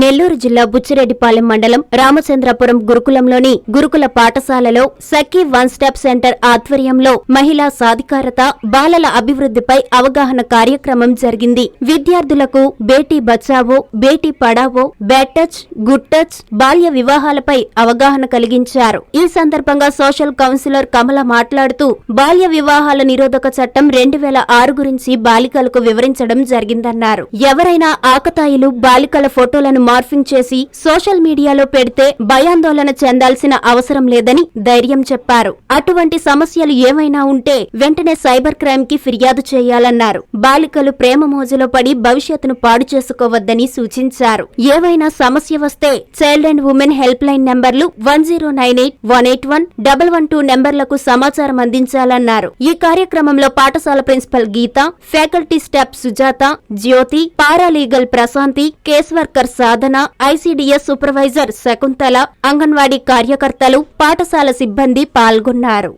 నెల్లూరు జిల్లా బుచ్చిరెడ్డిపాలెం మండలం రామచంద్రపురం గురుకులంలోని గురుకుల పాఠశాలలో సఖీ వన్ స్టాప్ సెంటర్ ఆధ్వర్యంలో మహిళా సాధికారత బాలల అభివృద్ధిపై అవగాహన కార్యక్రమం జరిగింది. విద్యార్థులకు Beti Bachao Beti Padhao bad touch good touch బాల్య వివాహాలపై అవగాహన కలిగించారు. ఈ సందర్భంగా సోషల్ కౌన్సిలర్ కమల మాట్లాడుతూ బాల్య వివాహాల నిరోధక చట్టం రెండు వేల ఆరు గురించి బాలికలకు వివరించడం జరిగిందన్నారు. ఎవరైనా ఆకతాయిలు బాలికల ఫోటోలను మార్ఫింగ్ చేసి సోషల్ మీడియాలో పెడితే భయాందోళన చెందాల్సిన అవసరం లేదని ధైర్యం చెప్పారు. అటువంటి సమస్యలు ఏమైనా ఉంటే వెంటనే సైబర్ క్రైమ్కి ఫిర్యాదు చేయాలన్నారు. బాలికలు ప్రేమ మోజులో పడి భవిష్యత్తును పాడు చేసుకోవద్దని సూచించారు. ఏవైనా సమస్య వస్తే child and women help line నెంబర్లు one zero nine eight one eight one double one two నెంబర్లకు సమాచారం అందించాలన్నారు. ఈ కార్యక్రమంలో పాఠశాల principal Geetha faculty staff Sujatha Jyothi paralegal Prashanthi case worker Sadhana ICDS supervisor Shakuntala anganwadi కార్యకర్తలు పాఠశాల సిబ్బంది పాల్గొన్నారు.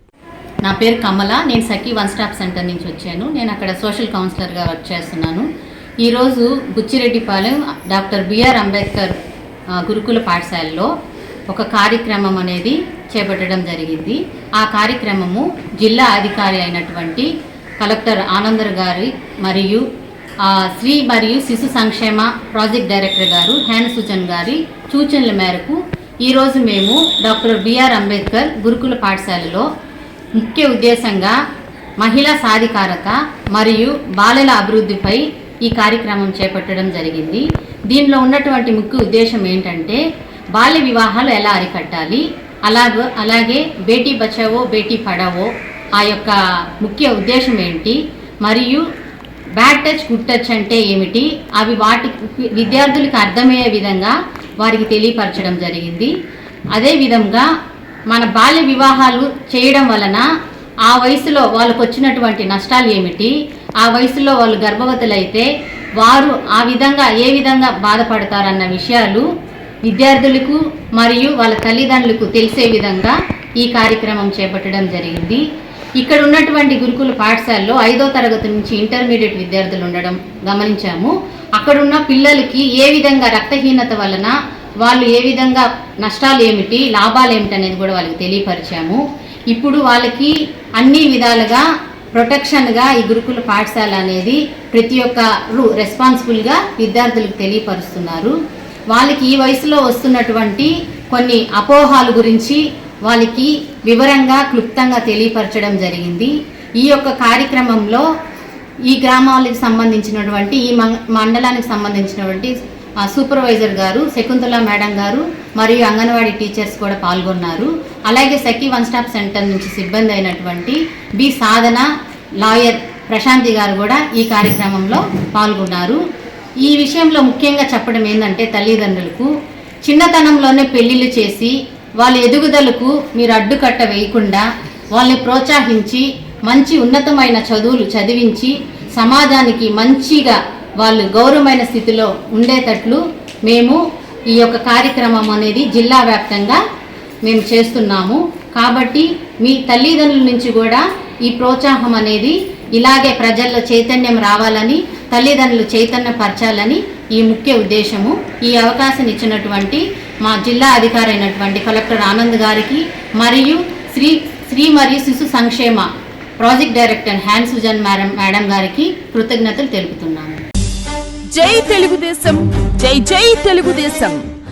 నా పేరు కమల. నేను సఖీ వన్ స్టాప్ సెంటర్ నుంచి వచ్చాను. నేను అక్కడ సోషల్ కౌన్సిలర్గా వర్క్ చేస్తున్నాను. ఈరోజు బుచ్చిరెడ్డిపాలెం డాక్టర్ బిఆర్ అంబేద్కర్ గురుకుల పాఠశాలలో ఒక కార్యక్రమం అనేది చేపట్టడం జరిగింది. ఆ కార్యక్రమము జిల్లా అధికారి అయినటువంటి కలెక్టర్ ఆనందర్ గారి మరియు స్త్రీ మరియు శిశు సంక్షేమ ప్రాజెక్ట్ డైరెక్టర్ గారు హ్యాన్ సుజన్ గారి సూచనల మేరకు ఈరోజు మేము డాక్టర్ బిఆర్ అంబేద్కర్ గురుకుల పాఠశాలలో ముఖ్య ఉద్దేశంగా మహిళా సాధికారత మరియు బాలల అభివృద్ధిపై ఈ కార్యక్రమం చేపట్టడం జరిగింది. దీనిలో ఉన్నటువంటి ముఖ్య ఉద్దేశం ఏంటంటే బాల్య వివాహాలు ఎలా అరికట్టాలి అలాగే అలాగే బేటీ బచావో బేటీ పడావో ఆ యొక్క ముఖ్య ఉద్దేశం ఏంటి మరియు బ్యాడ్ టచ్ గుడ్ టచ్ అంటే ఏమిటి? అవి వాటి విద్యార్థులకు అర్థమయ్యే విధంగా వారికి తెలియపరచడం జరిగింది. అదేవిధంగా మన బాల్య వివాహాలు చేయడం వలన ఆ వయసులో వాళ్ళకు వచ్చినటువంటి నష్టాలు ఏమిటి? ఆ వయసులో వాళ్ళు గర్భవతులైతే వారు ఆ విధంగా ఏ విధంగా బాధపడతారన్న విషయాలు విద్యార్థులకు మరియు వాళ్ళ తల్లిదండ్రులకు తెలిసే విధంగా ఈ కార్యక్రమం చేపట్టడం జరిగింది. ఇక్కడ ఉన్నటువంటి గురుకుల పాఠశాలలో ఐదో తరగతి నుంచి ఇంటర్మీడియట్ విద్యార్థులు ఉండడం గమనించాము. అక్కడున్న పిల్లలకి ఏ విధంగా రక్తహీనత వలన వాళ్ళు ఏ విధంగా నష్టాలు ఏమిటి లాభాలు ఏమిటి అనేది కూడా వాళ్ళకి తెలియపరిచాము. ఇప్పుడు వాళ్ళకి అన్ని విధాలుగా ప్రొటెక్షన్గా ఈ గురుకుల పాఠశాల అనేది ప్రతి ఒక్కరు రెస్పాన్సిబుల్గా విద్యార్థులకు తెలియపరుస్తున్నారు. వాళ్ళకి ఈ వయసులో వస్తున్నటువంటి కొన్ని అపోహాల గురించి వాళ్ళకి వివరంగా క్లుప్తంగా తెలియపరచడం జరిగింది. ఈ యొక్క కార్యక్రమంలో ఈ గ్రామాలకు సంబంధించినటువంటి ఈ మం- మండలానికి సంబంధించినటువంటి సూపర్వైజర్ గారు శకుంతల మేడం గారు మరియు అంగన్వాడీ టీచర్స్ కూడా పాల్గొన్నారు. అలాగే సఖీ వన్ స్టాప్ సెంటర్ నుంచి సిబ్బంది అయినటువంటి బి సాధన లాయర్ ప్రశాంతి గారు కూడా ఈ కార్యక్రమంలో పాల్గొన్నారు. ఈ విషయంలో ముఖ్యంగా చెప్పడం ఏంటంటే తల్లిదండ్రులకు చిన్నతనంలోనే పెళ్ళిళ్ళు చేసి వాళ్ళ ఎదుగుదలకు మీరు అడ్డుకట్ట వేయకుండా వాళ్ళని ప్రోత్సహించి మంచి ఉన్నతమైన చదువులు చదివించి సమాజానికి మంచిగా వాళ్ళు గౌరవమైన స్థితిలో ఉండేటట్లు మేము ఈ యొక్క కార్యక్రమం అనేది జిల్లా వ్యాప్తంగా మేము చేస్తున్నాము. కాబట్టి మీ తల్లిదండ్రుల నుంచి కూడా ఈ ప్రోత్సాహం అనేది ఇలాగే ప్రజల్లో చైతన్యం రావాలని తల్లిదండ్రులు చైతన్యపరచాలని ఈ ముఖ్య ఉద్దేశము. ఈ అవకాశం ఇచ్చినటువంటి మా జిల్లా అధికారి అయినటువంటి కలెక్టర్ ఆనంద్ గారికి మరియు శ్రీ శ్రీ మరియు శిశు సంక్షేమ ప్రాజెక్ట్ డైరెక్టర్ హ్యాన్ సుజన్ మేడం మేడం గారికి కృతజ్ఞతలు తెలుపుతున్నాము జై తెలుగుదేశం జై జై తెలుగుదేశం.